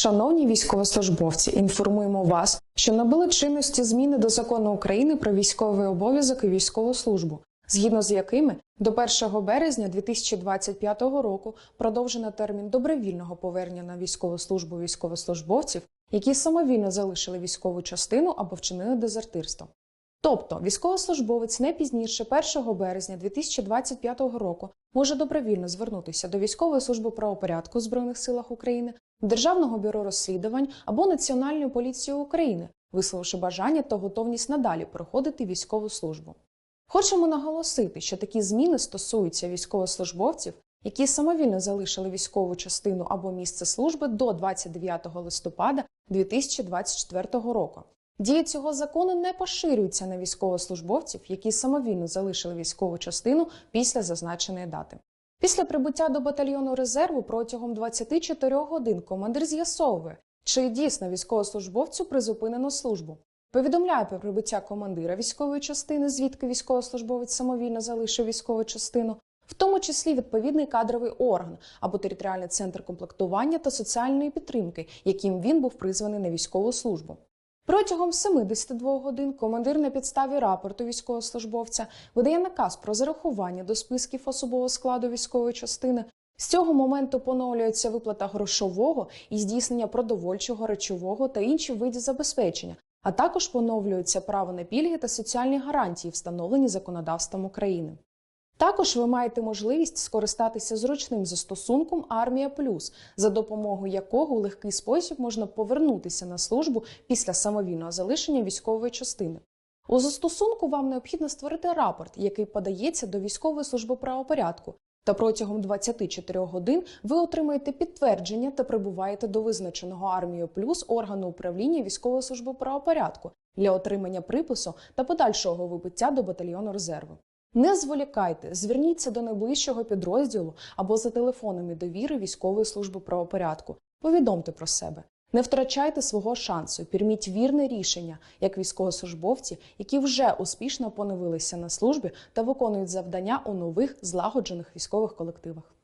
Шановні військовослужбовці, інформуємо вас, що набули чинності зміни до закону України про військовий обов'язок і військову службу, згідно з якими до 1 березня 2025 року продовжено термін добровільного повернення на військову службу військовослужбовців, які самовільно залишили військову частину або вчинили дезертирство. Тобто військовослужбовець не пізніше 1 березня 2025 року може добровільно звернутися до військової служби правопорядку в Збройних силах України, Державного бюро розслідувань або Національної поліції України, висловивши бажання та готовність надалі проходити військову службу. Хочемо наголосити, що такі зміни стосуються військовослужбовців, які самовільно залишили військову частину або місце служби до 29 листопада 2024 року. Дія цього закону не поширюється на військовослужбовців, які самовільно залишили військову частину після зазначеної дати. Після прибуття до батальйону резерву протягом 24 годин командир з'ясовує, чи дійсно військовослужбовцю призупинено службу. Повідомляє про прибуття командира військової частини, звідки військовослужбовець самовільно залишив військову частину, в тому числі відповідний кадровий орган або територіальний центр комплектування та соціальної підтримки, яким він був призваний на військову службу. Протягом 72 годин командир на підставі рапорту військовослужбовця видає наказ про зарахування до списків особового складу військової частини. З цього моменту поновлюється виплата грошового і здійснення продовольчого, речового та інших видів забезпечення, а також поновлюється право на пільги та соціальні гарантії, встановлені законодавством України. Також ви маєте можливість скористатися зручним застосунком Армія Плюс, за допомогою якого у легкий спосіб можна повернутися на службу після самовільного залишення військової частини. У застосунку вам необхідно створити рапорт, який подається до військової служби правопорядку. Та протягом 24 годин ви отримаєте підтвердження та прибуваєте до визначеного армією плюс органу управління військової служби правопорядку для отримання припису та подальшого вибуття до батальйону резерву. Не зволікайте, зверніться до найближчого підрозділу або за телефонами довіри військової служби правопорядку. Повідомте про себе. Не втрачайте свого шансу, пірміть вірне рішення, як військовослужбовці, які вже успішно поновилися на службі та виконують завдання у нових злагоджених військових колективах.